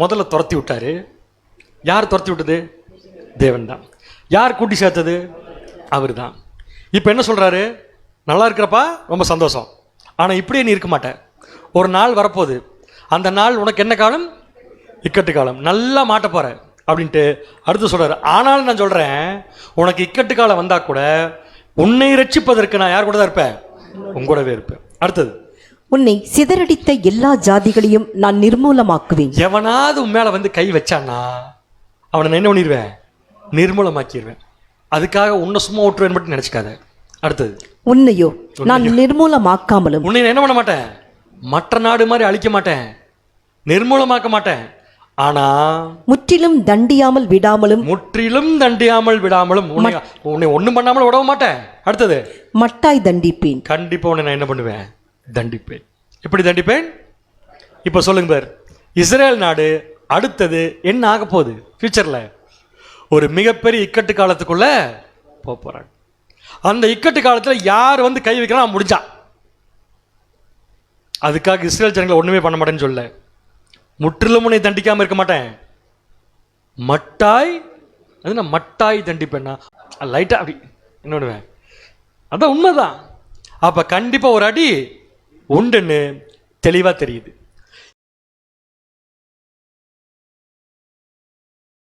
முதல்ல துரத்தி விட்டாரு. யார் துரத்தி விட்டது? தேவன் தான் யார் கூட்டி சேர்த்தது? அவர் தான் இப்போ என்ன சொல்கிறாரு நல்லா இருக்கிறப்பா? ரொம்ப சந்தோஷம். ஆனால் இப்படியே நீ இருக்க மாட்ட. ஒரு நாள் வரப்போகுது. அந்த நாள் உனக்கு என்ன காலம்? இக்கட்டு காலம். நல்லா மாட்ட போகிற அப்படின்ட்டு அடுத்து சொல்கிறார் ஆனாலும் நான் சொல்கிறேன் உனக்கு இக்கட்டு காலம் வந்தால் கூட உன்னை ரட்சிப்பதற்கு நான் யார் கூட தான் இருப்பேன்? உங்களோடவே கூடவே இருப்பேன். அடுத்தது. உன்னை சிதறடித்த எல்லா ஜாதிகளையும் நான் நிர்மூலமாக்குவேன். எவனாவது உன் மேல வந்து கை வச்சானா அவனை நான் என்ன பண்ணிடுவேன் நிர்மூலமாக்கிடுவேன் அதுக்காக உன்னை சும்மா விட்டுருவேன் மட்டும் நினைச்சுக்காத. அடுத்தது. உன்னையோ நான் நிர்மூலமாக்காமலும் உன்னை என்ன பண்ண மாட்டேன்? மற்ற நாடு மாதிரி அழிக்க மாட்டேன். நிர்மூலமாக்க மாட்டேன். ஆனா முற்றிலும் தண்டியாமல் விடாமலும் முற்றிலும் தண்டியாமல் விடாமலும் உன்னை உன்னை ஒண்ணும் பண்ணாமல் விடவும் மாட்டேன். அடுத்தது. மட்டாய் தண்டிப்பேன். கண்டிப்பா உன்னை நான் என்ன பண்ணுவேன்? தண்டிப்பேன். எப்படி தண்டிப்பேன்? இப்போ சொல்லுங்க பார். இஸ்ரேல் நாடு அடுத்தது என்ன ஆக போகுது? ஃபியூச்சரில் ஒரு மிகப்பெரிய இக்கட்டு காலத்துக்குள்ள போக போகிறாங்க அந்த இக்கட்டு காலத்தில் யார் வந்து கை வைக்கிறான் முடிஞ்சா. அதுக்காக இஸ்ரேல் ஜனங்களை ஒன்றுமே பண்ண மாட்டேன்னு சொல்ல முற்றிலும் உன்னை தண்டிக்காமல் இருக்க மாட்டேன். மட்டாய் அது நான் மட்டாய் தண்டிப்பேன்னா. லைட்டாக அப்படி என்ன பண்ணுவேன்? அதான் உண்மைதான். அப்போ கண்டிப்பாக ஒரு அடி உண்டுன்னு தெளிவாக தெரியுது.